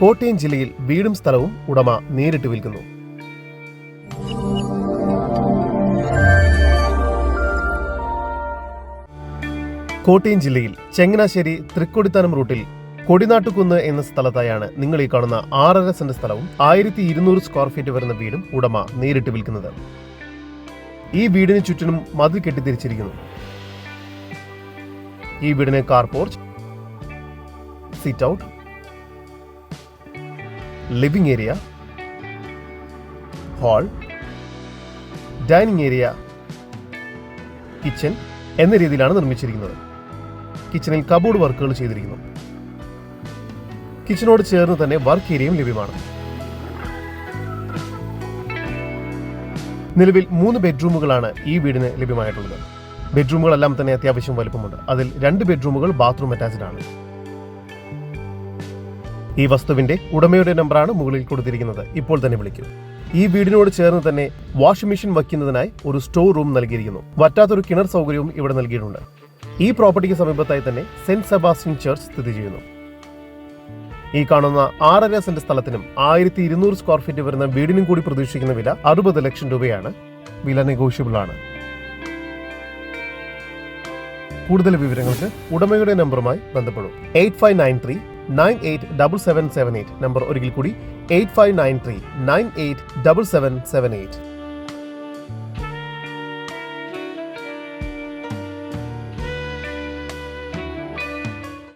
കോട്ടയം ജില്ലയിൽ വീടും സ്ഥലവും ഉടമ നേരിട്ട് വിൽക്കുന്നു. കോട്ടയം ജില്ലയിൽ ചെങ്ങനാശ്ശേരി തൃക്കൊടിത്താനം റൂട്ടിൽ കൊടിനാട്ടുകുന്ന് എന്ന സ്ഥലത്തായാണ് നിങ്ങൾ ഈ കാണുന്ന ആറര സെന്റ് സ്ഥലവും ആയിരത്തി ഇരുന്നൂറ് സ്ക്വയർ ഫീറ്റ് വരുന്ന വീടും ഉടമ നേരിട്ട് വിൽക്കുന്നത്. ഈ വീടിന് ചുറ്റിനും മതിൽ കെട്ടിത്തിരിച്ചിരിക്കുന്നു. ഈ വീടിന് car porch sit out living area hall dining area kitchen എന്ന രീതിയിലാണ് നിർമ്മിച്ചിരിക്കുന്നത്. കിച്ചണിൽ കബോർഡ് വർക്കുകൾ ചെയ്തിരിക്കുന്നു. കിച്ചണോട് ചേർന്ന് തന്നെ വർക്ക് ഏരിയയും ലഭ്യമാണ്. നിലവിൽ മൂന്ന് ബെഡ്റൂമുകളാണ് ഈ വീടിന് ലഭ്യമായിട്ടുള്ളത്. ബെഡ്റൂമുകളെല്ലാം തന്നെ അത്യാവശ്യം വലുപ്പമുണ്ട്. അതിൽ രണ്ട് ബെഡ്റൂമുകൾ ബാത്റൂം അറ്റാച്ച്ഡ് ആണ്. ഈ വസ്തുവിന്റെ ഉടമയുടെ നമ്പറാണ് മുകളിൽ കൊടുത്തിരിക്കുന്നത്. ഇപ്പോൾ തന്നെ വിളിക്കൂ. ഈ വീടിനോട് ചേർന്ന് തന്നെ വാഷിംഗ് മെഷീൻ വയ്ക്കുന്നതിനായി ഒരു സ്റ്റോർ റൂം നൽകിയിരിക്കുന്നു. വറ്റാത്തൊരു കിണർ സൗകര്യവും ഇവിടെ നൽകിയിട്ടുണ്ട്. ഈ പ്രോപ്പർട്ടിക്ക് സമീപത്തായി തന്നെ സെന്റ് സെബാസ്റ്റ്യൻ ചർച്ച് സ്ഥിതി ചെയ്യുന്നു. ഈ കാണുന്ന ആറര സെന്റ് സ്ഥലത്തിനും ആയിരത്തി ഇരുന്നൂറ് സ്ക്വയർ ഫീറ്റ് വരുന്ന വീടിനും കൂടി പ്രതീക്ഷിക്കുന്ന വില അറുപത് ലക്ഷം രൂപയാണ്. വില നെഗോഷ്യബിൾ ആണ്. കൂടുതൽ വിവരങ്ങൾക്ക് ഉടമയുടെ നമ്പറുമായി ബന്ധപ്പെടും. Eight five nine three nine eight double seven seven eight. Number ഒരിക്കൽ കൂടി eight five nine three nine eight double seven seven eight.